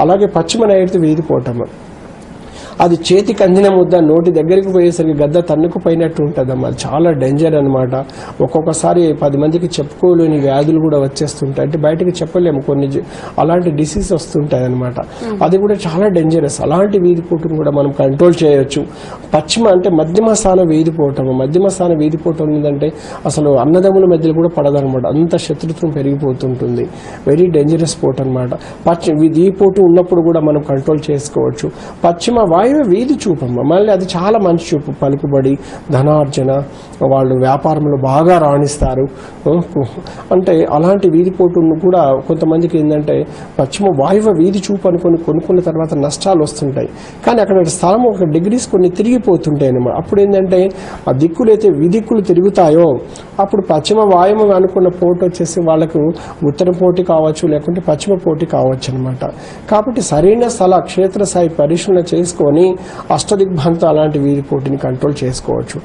అలాగే పశ్చిమ నైరుతి వీధిపోవటము అది చేతికి అందిన ముద్ద నోటి దగ్గరికి పోయేసరికి గద్ద తన్నుకుపోయినట్టు ఉంటుందమ్మా. అది చాలా డేంజర్ అనమాట ఒక్కొక్కసారి పది మందికి చెప్పుకోలేని వ్యాధులు కూడా వచ్చేస్తుంటాయి. అంటే బయటకు చెప్పలేము కొన్ని అలాంటి డిసీజ్ వస్తుంటాయి అనమాట అది కూడా చాలా డేంజరస్ అలాంటి వీధిపోటును కూడా మనం కంట్రోల్ చేయొచ్చు. పశ్చిమ అంటే మధ్యమ స్థాన వీధిపోవటం మధ్యమ స్థాన వీధిపోవటం ఏంటంటే అసలు అన్నదమ్ముల మధ్యలో కూడా పడదనమాట అంత శత్రుత్వం పెరిగిపోతుంటుంది. వెరీ డేంజరస్ పోటు అనమాట పశ్చిమ ఈ పోటు ఉన్నప్పుడు కూడా మనం కంట్రోల్ చేసుకోవచ్చు. పశ్చిమ మాయమే వీధి చూపమ్మ మళ్ళీ అది చాలా మంచి చూపు. పలుకుబడి ధనార్జన వాళ్ళు వ్యాపారంలో బాగా రాణిస్తారు. అంటే అలాంటి వీధి పోటును కూడా కొంతమందికి ఏంటంటే పశ్చిమ వాయువ వీధి చూపు అనుకుని కొనుక్కున్న తర్వాత నష్టాలు వస్తుంటాయి. కానీ అక్కడ స్థలం ఒక డిగ్రీస్ కొన్ని తిరిగిపోతుంటాయి అన్నమాట. అప్పుడు ఏంటంటే ఆ దిక్కులు అయితే విదిక్కులు తిరుగుతాయో అప్పుడు పశ్చిమ వాయువు అనుకున్న పోటు వచ్చేసి వాళ్ళకు ఉత్తర పోటీ కావచ్చు లేకుంటే పశ్చిమ పోటీ కావచ్చు అనమాట కాబట్టి సరైన స్థల క్షేత్రస్థాయి పరిశీలన చేసుకొని అష్టదిగ్భాంత అలాంటి వీధి పోటీని కంట్రోల్ చేసుకోవచ్చు.